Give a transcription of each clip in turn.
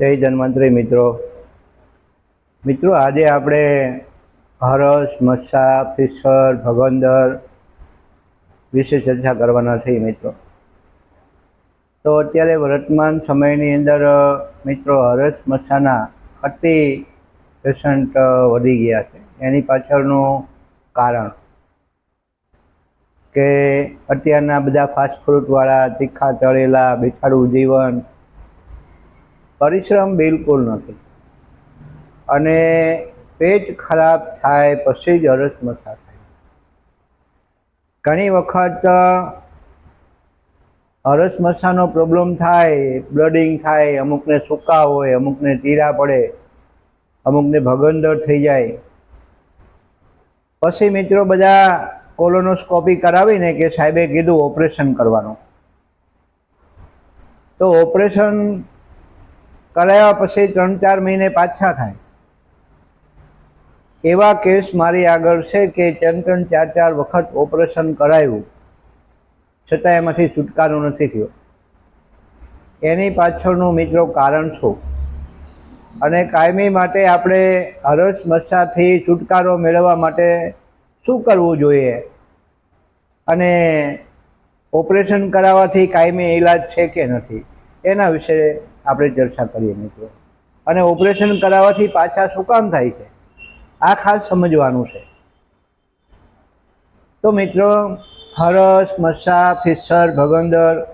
જય ધન્વંતરી મિત્રો. મિત્રો, આજે આપણે હરસ મસ્સા ફિશર ભગવંદર વિશે ચર્ચા કરવાના છીએ મિત્રો. તો અત્યારે વર્તમાન સમયની અંદર, મિત્રો, હરસ, મસ્સાના અતિ પેશન્ટ વધી ગયા છે. એની પાછળનું કારણ કે અત્યારના બધા ફાસ્ટ ફૂડવાળા તીખા, તળેલા, બેઠાડું જીવન પરિશ્રમ બિલકુલ નથી. અને પેટ ખરાબ થાય પછી જ હરસમસા થાય. ઘણી વખત હરસમસાનો પ્રોબ્લેમ થાય બ્લડિંગ થાય, અમુકને સૂકા હોય, અમુકને તીરા પડે, અમુકને ભગંદર થઈ જાય. પછી મિત્રો બધા કોલોનોસ્કોપી કરાવીને કે સાહેબે કીધું ઓપરેશન કરવાનું. તો ઓપરેશન કરાવ્યા પછી ત્રણ ચાર મહિને પાછા થાય. એવા કેસ મારી આગળ છે કે ત્રણ ત્રણ ચાર ચાર વખત ઓપરેશન કરાવ્યું છતાં એમાંથી છુટકારો નથી થયો. એની પાછળનું મિત્રો કારણ શું? અને કાયમી માટે આપણે હરસ મસ્સાથી છુટકારો મેળવવા માટે શું કરવું જોઈએ? અને ઓપરેશન કરાવવાથી કાયમી ઈલાજ છે કે નથી? એના વિશે આપણે ચર્ચા કરીએ મિત્રો. અને ઓપરેશન કરાવવાથી પાછા શું કામ થાય છે? આ ખાસ સમજવાનું છે. તો મિત્રો, હરસ, મસ્સા ફિશર ભગંદર,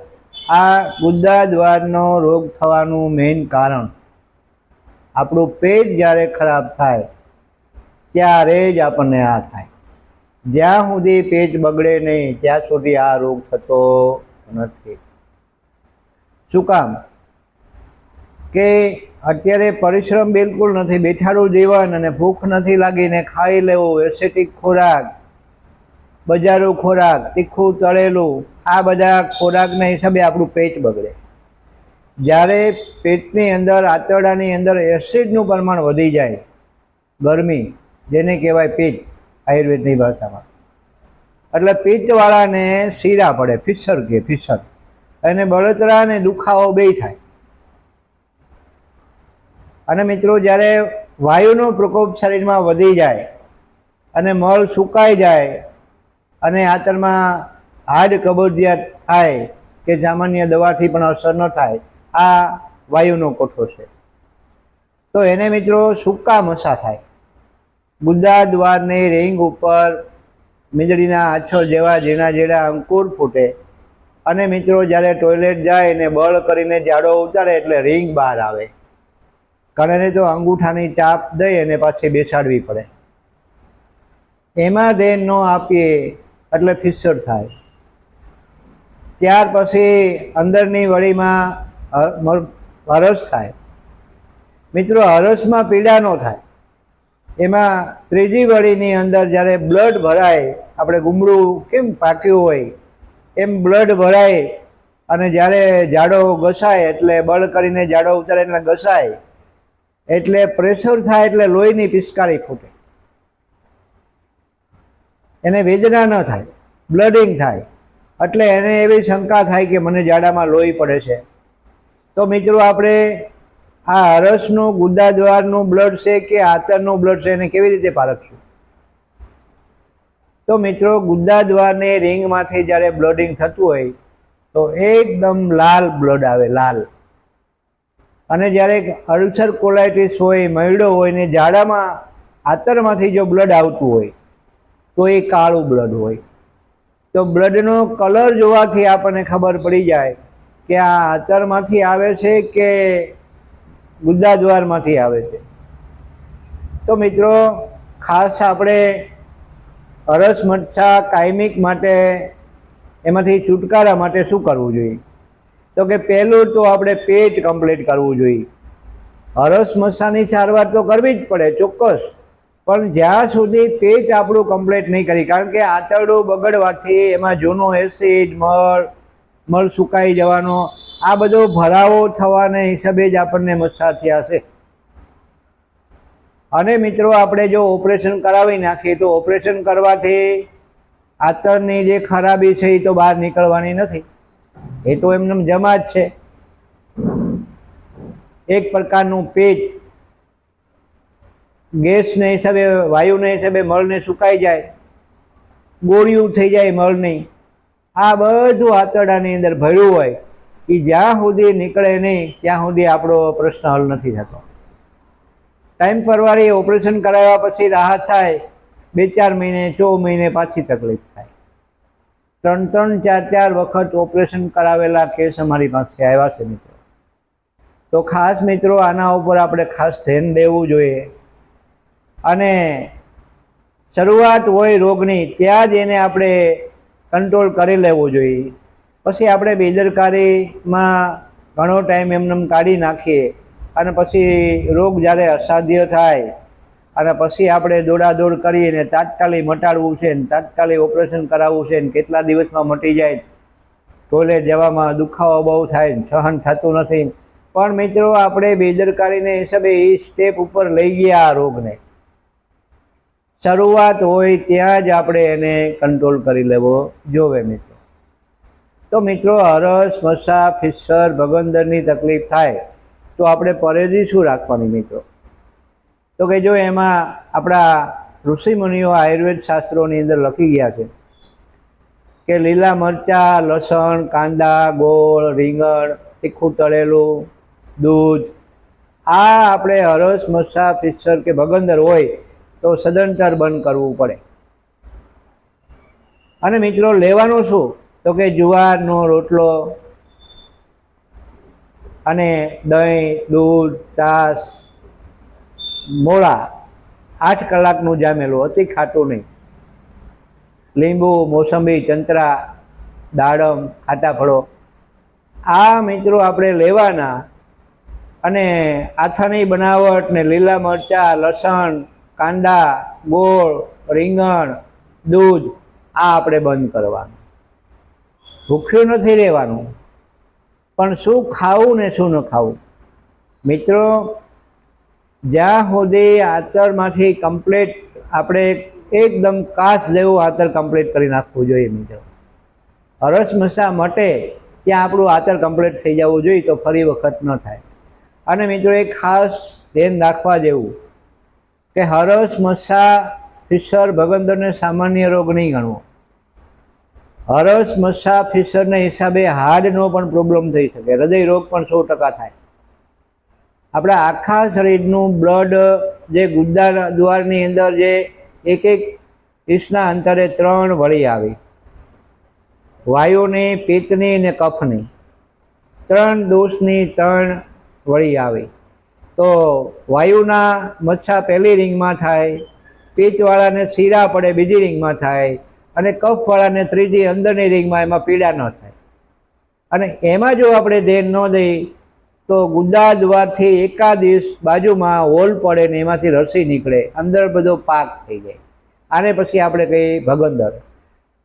આ ગુદ્દા દ્વારનો રોગ થવાનું મેઇન કારણ. આપણું પેટ જ્યારે ખરાબ થાય, ત્યારે જ આપણને આ થાય. જ્યાં સુધી પેટ બગડે નહીં, ત્યાં સુધી આ રોગ થતો નથી. શું કામ? કે અત્યારે પરિશ્રમ બિલકુલ નથી, બેઠાડું જીવન અને ભૂખ નથી લાગીને ખાઈ લેવું, એસેટિક ખોરાક, બજારું ખોરાક, તીખું, તળેલું, આ બધા ખોરાકના હિસાબે આપણું પેટ બગડે. જ્યારે પેટની અંદર, આંતરડાની અંદર એસિડનું પ્રમાણ વધી જાય, ગરમી, જેને કહેવાય પિત્ત, આયુર્વેદની ભાષામાં. એટલે પિત્તવાળાને શીરા પડે ફિશર કે ફિસર. અને બળતરા અને દુખાવો બેય થાય. અને મિત્રો જ્યારે વાયુનો પ્રકોપ શરીરમાં વધી જાય અને મળ સુકાઈ જાય અને આંતરમાં હાડ કબજિયાત થાય કે સામાન્ય દવાથી પણ અસર ન થાય, આ વાયુનો કોઠો છે. તો એને મિત્રો સૂકા મસા થાય. ગુદ્દા દ્વારની રિંગ ઉપર મીંદડીના આછો જેવા ઝીણા ઝીણા અંકુર ફૂટે અને મિત્રો જ્યારે ટોયલેટ જાય ને બળ કરીને જાડો ઉતારે એટલે રિંગ બહાર આવે. કારણ તો અંગૂઠાની ચાપ દઈ અને પાછી બેસાડવી પડે. એમાં ધ્યાન ન આપીએ એટલે ફિસ્સર થાય. ત્યાર પછી અંદરની વળીમાં હરસ થાય. મિત્રો, હરસમાં પીડા ન થાય. એમાં ત્રીજી વળીની અંદર જ્યારે બ્લડ ભરાય, આપણે ગુમડું કેમ પાક્યું હોય, એમ બ્લડ ભરાય અને જ્યારે જાડો ઘસાય એટલે બળ કરીને જાડો ઉતારે એટલે ઘસાય એટલે પ્રેશર થાય એટલે લોહીની પિચકારી ફૂટે એને વેદના ન થાય બ્લડિંગ થાય. એટલે એને એવી શંકા થાય કે મને જાડામાં લોહી પડે છે. તો મિત્રો આપણે આ હરસનું ગુદા દ્વારનું બ્લડ છે કે આતરનું બ્લડ છે એને કેવી રીતે પારખશું? તો મિત્રો ગુદા દ્વારને રિંગમાંથી જ્યારે બ્લડિંગ થતું હોય, તો એકદમ લાલ બ્લડ આવે, લાલ. અને જ્યારે અલ્સર કોલાઇટિસ હોય મયડો હોય ને જાડામાં આતરમાંથી જો બ્લડ આવતું હોય, તો એ કાળું બ્લડ હોય. તો બ્લડનો કલર જોવાથી આપણને ખબર પડી જાય કે આ આતરમાંથી આવે છે કે ગુદ્દા દ્વારમાંથી આવે છે. તો મિત્રો, ખાસ આપણે અરસ મચ્છા કાયમિક માટે, એમાંથી છુટકારા માટે શું કરવું જોઈએ? તો કે પહેલું તો આપણે પેટ કમ્પ્લીટ કરવું જોઈએ. હરસ મસાની સારવાર તો કરવી જ પડે, ચોક્કસ. પણ જ્યાં સુધી પેટ આપણું કમ્પ્લીટ નહીં કરી, કારણ કે આંતરડું બગડવાથી એમાં જૂનો એસિડ મળ મળ સુકાઈ જવાનો, આ બધો ભરાવો થવાને હિસાબે જ આપણને મચ્છા થયા છે. અને મિત્રો, આપણે જો ઓપરેશન કરાવી નાખીએ, તો ઓપરેશન કરવાથી આંતરની જે ખરાબી છે એ તો બહાર નીકળવાની નથી. એ તો એમને જમા જ છે. એક પ્રકારનું પેટ ગેસને હિસાબે, વાયુને હિસાબે મળને સુકાઈ જાય, ગોળિયું થઈ જાય મળની. આ બધું આંતરડાની અંદર ભર્યું હોય એ જ્યાં સુધી નીકળે નહીં, ત્યાં સુધી આપણો પ્રશ્ન હલ નથી થતો. ટાઈમ પરવારી ઓપરેશન કરાવ્યા પછી રાહત થાય, બે ચાર મહિને ચો મહિને પાછી તકલીફ થાય. ત્રણ ત્રણ, ચાર ચાર વખત ઓપરેશન કરાવેલા કેસ અમારી પાસે આવ્યા છે મિત્રો. તો ખાસ મિત્રો, આના ઉપર આપણે ખાસ ધ્યાન દેવું જોઈએ. અને શરૂઆત હોય રોગની, ત્યાં જ એને આપણે કંટ્રોલ કરી લેવો જોઈએ. પછી આપણે બેદરકારીમાં ઘણો ટાઈમ એમને કાઢી નાખીએ. અને પછી રોગ જ્યારે અસાધ્ય થાય અને પછી આપણે દોડાદોડ કરીને તાત્કાલિક મટાડવું છે ને તાત્કાલિક ઓપરેશન કરાવવું છે ને કેટલા દિવસમાં મટી જાય ટોયલેટ જવામાં દુખાવો બહુ થાય સહન થતું નથી પણ મિત્રો, આપણે બેદરકારીને હિસાબે એ સ્ટેપ ઉપર લઈ ગયા આ રોગને. શરૂઆત હોય ત્યાં જ આપણે એને કંટ્રોલ કરી લેવો જોવે મિત્રો. તો મિત્રો હરસ મસા ફિસર ભગંદરની તકલીફ થાય તો આપણે પરેજી શું રાખવાની મિત્રો? તો કે જો એમાં આપણા ઋષિમુનિઓ આયુર્વેદ શાસ્ત્રોની અંદર લખી ગયા છે કે લીલા મરચાં, લસણ, કાંદા, ગોળ, રીંગણ, તીખું, તળેલું, દૂધ, આ આપણે હરસ મસા ફિસર કે ભગંદર હોય તો સદંતર બંધ કરવું પડે. અને મિત્રો લેવાનું શું? તો કે જુવારનો રોટલો અને દહીં, દૂધ, છાશ મોળા આઠ કલાકનું જામેલું, અતિ ખાટું નહીં. લીંબુ, મોસંબી, ચંતરા, દાડમ ખાટા ફળો આ મિત્રો આપણે લેવાના અને આથાની બનાવટ ને લીલા મરચાં, લસણ, કાંદા, ગોળ, રીંગણ, દૂધ, આ આપણે બંધ કરવાનું. ભૂખ્યું નથી રહેવાનું. પણ શું ખાવું ને શું ન ખાવું? મિત્રો જ્યાં સુધી આતરમાંથી કમ્પ્લીટ આપણે એકદમ કાચ જેવું આતર કમ્પ્લીટ કરી નાખવું જોઈએ મિત્રો. હરસ મસા મટે ત્યાં આપણું આતર કમ્પ્લીટ થઈ જવું જોઈએ તો ફરી વખત ન થાય. અને મિત્રો એ ખાસ ધ્યાન રાખવા જેવું કે હરસ મસા ફિશર ભગંદરને સામાન્ય રોગ નહીં ગણવો. હરસ મસા ફિશરને હિસાબે હાર્ટનો પણ પ્રોબ્લેમ થઈ શકે. હૃદય રોગ પણ સો ટકા થાય. આપણા આખા શરીરનું બ્લડ જે ગુદ્દા દ્વારની અંદર જે એક એક ઇંચના અંતરે ત્રણ વળી આવી. વાયુની, પિત્તની ને કફની ત્રણ દોષની ત્રણ વળી આવી. તો વાયુના મચ્છા પહેલી રિંગમાં થાય, પિત્તવાળાને શીરા પડે બીજી રિંગમાં થાય અને કફવાળાને ત્રીજી અંદરની રિંગમાં એમાં પીડા ન થાય. અને એમાં જો આપણે ધ્યાન ન દઈ તો ગુંદા દ્વારથી એકાદિશ બાજુમાં હોલ પડે ને એમાંથી રસી નીકળે. અંદર બધો પાક થઈ જાય. આને પછી આપણે કહીએ ભગંદર.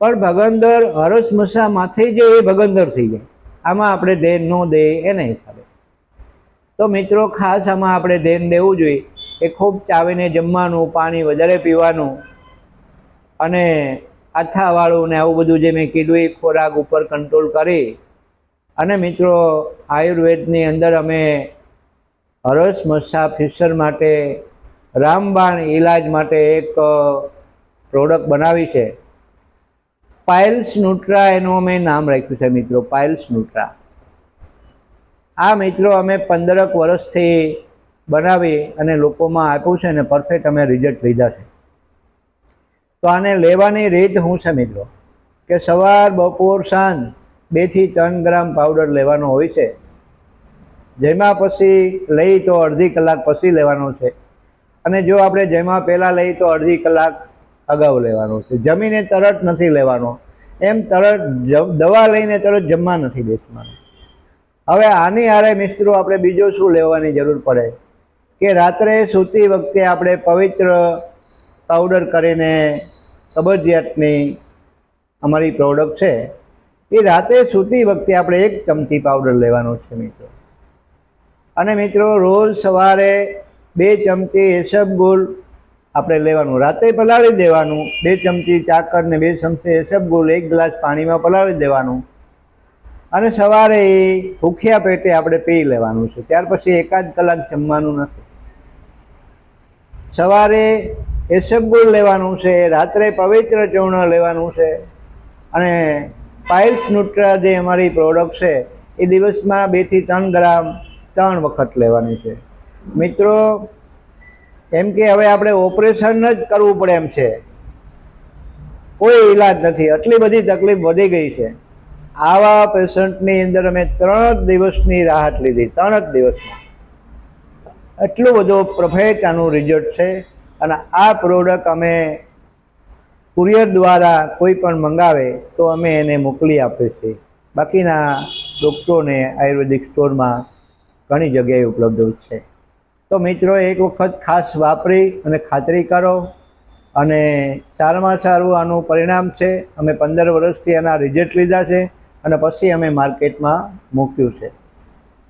પણ ભગંદર હરસ મસા માથે જે એ ભગંદર થઈ જાય. આમાં આપણે ધ્યાન ન દે એના હિસાબે તો મિત્રો ખાસ આમાં આપણે ધ્યાન દેવું જોઈએ. કે ખૂબ ચાવીને જમવાનું, પાણી વધારે પીવાનું અને આથાવાળું ને આવું બધું જે મેં કીધું એ ખોરાક ઉપર કંટ્રોલ કરી અને મિત્રો, આયુર્વેદની અંદર અમે હરસ મસ્સા, ફિશર માટે, રામબાણ ઈલાજ માટે એક પ્રોડક્ટ બનાવી છે. પાઇલ્સ નુટ્રા એનું અમે નામ રાખ્યું છે મિત્રો પાઇલ્સ નુટ્રા. આ મિત્રો અમે પંદરક વર્ષથી બનાવી અને લોકોમાં આપ્યું છે અને પરફેક્ટ અમે રિઝલ્ટ લીધા છે. તો આને લેવાની રીત શું છે મિત્રો? કે સવાર, બપોર, સાંજ બેથી ત્રણ ગ્રામ પાવડર લેવાનો હોય છે. જેમાં પછી લઈ તો અડધી કલાક પછી લેવાનો છે. અને જો આપણે જેમાં પહેલાં લઈ તો અડધી કલાક અગાઉ લેવાનો છે. જમીને તરત નથી લેવાનો. એમ તરત દવા લઈને તરત જમવા નથી બેસવાનું. હવે આની હારે મિત્રો આપણે બીજો શું લેવાની જરૂર પડે? કે રાત્રે સૂતી વખતે આપણે પવિત્ર પાવડર કરીને કબજિયાતની અમારી પ્રોડક્ટ છે. એ રાતે સૂતી વખતે આપણે એક ચમચી પાવડર લેવાનો છે, મિત્રો. અને મિત્રો, રોજ સવારે બે ચમચી એસબગુલ આપણે લેવાનું. રાતે પલાળી દેવાનું. બે ચમચી ચાકર ને બે ચમચી એસબગુલ એક ગ્લાસ પાણીમાં પલાળી દેવાનું. અને સવારે એ ભૂખ્યા પેટે આપણે પી લેવાનું છે. ત્યાર પછી એકાદ કલાક જમવાનું નથી. સવારે એસબગુલ લેવાનું છે, રાત્રે પવિત્ર ચૂર્ણ લેવાનું છે. અને પાઇલ્સ ન્યુટ્રા જે અમારી પ્રોડક્ટ છે, એ દિવસમાં બેથી ત્રણ ગ્રામ, ત્રણ વખત લેવાની છે. મિત્રો એમ કે હવે આપણે ઓપરેશન જ કરવું પડે એમ છે. કોઈ ઈલાજ નથી. આટલી બધી તકલીફ વધી ગઈ છે. આવા પેશન્ટની અંદર અમે ત્રણ જ દિવસની રાહત લીધી. ત્રણ જ દિવસમાં. એટલું બધું પરફેક્ટ આનું રિઝલ્ટ છે. અને આ પ્રોડક્ટ અમે કુરિયર દ્વારા કોઈ પણ મંગાવે તો અમે એને મોકલી આપીએ છીએ. બાકીના ડૉક્ટરોને આયુર્વેદિક સ્ટોરમાં ઘણી જગ્યાએ ઉપલબ્ધ છે. તો મિત્રો, એક વખત ખાસ વાપરી અને ખાતરી કરો અને સારામાં સારું આનું પરિણામ છે. અમે પંદર વર્ષથી એના રિઝલ્ટ લીધા છે અને પછી અમે માર્કેટમાં મૂક્યું છે.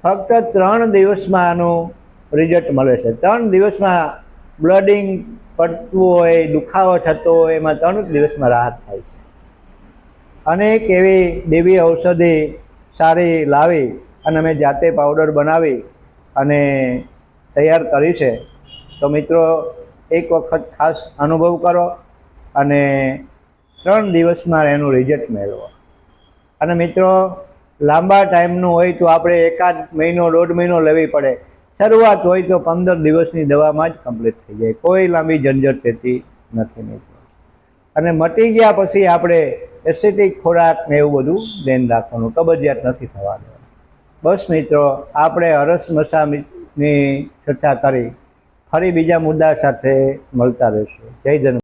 ફક્ત ત્રણ દિવસમાં આનું રિઝલ્ટ મળે છે. ત્રણ દિવસમાં બ્લડિંગ પડતું હોય, દુખાવો થતો હોય, એમાં ત્રણ દિવસમાં રાહત થાય છે. અનેક એવી દેવી ઔષધિ સારી લાવી અને અમે જાતે પાવડર બનાવી અને તૈયાર કરી છે. તો મિત્રો, એક વખત ખાસ અનુભવ કરો અને ત્રણ દિવસમાં એનું રિઝલ્ટ મેળવો. અને મિત્રો, લાંબા ટાઈમનું હોય તો આપણે એકાદ મહિનો, દોઢ મહિનો લેવી પડે. શરૂઆત હોય તો પંદર દિવસની દવામાં જ કમ્પ્લીટ થઈ જાય. કોઈ લાંબી ઝંઝટ રહેતી નથી મિત્રો. અને મટી ગયા પછી આપણે એસિડિક ખોરાક ને એવું બધું ધ્યાન રાખવાનું. કબજિયાત નથી થવા દેવાનું બસ મિત્રો, આપણે હરસ મસાની ચર્ચા કરી. ફરી બીજા મુદ્દા સાથે મળતા રહીશું. જય જન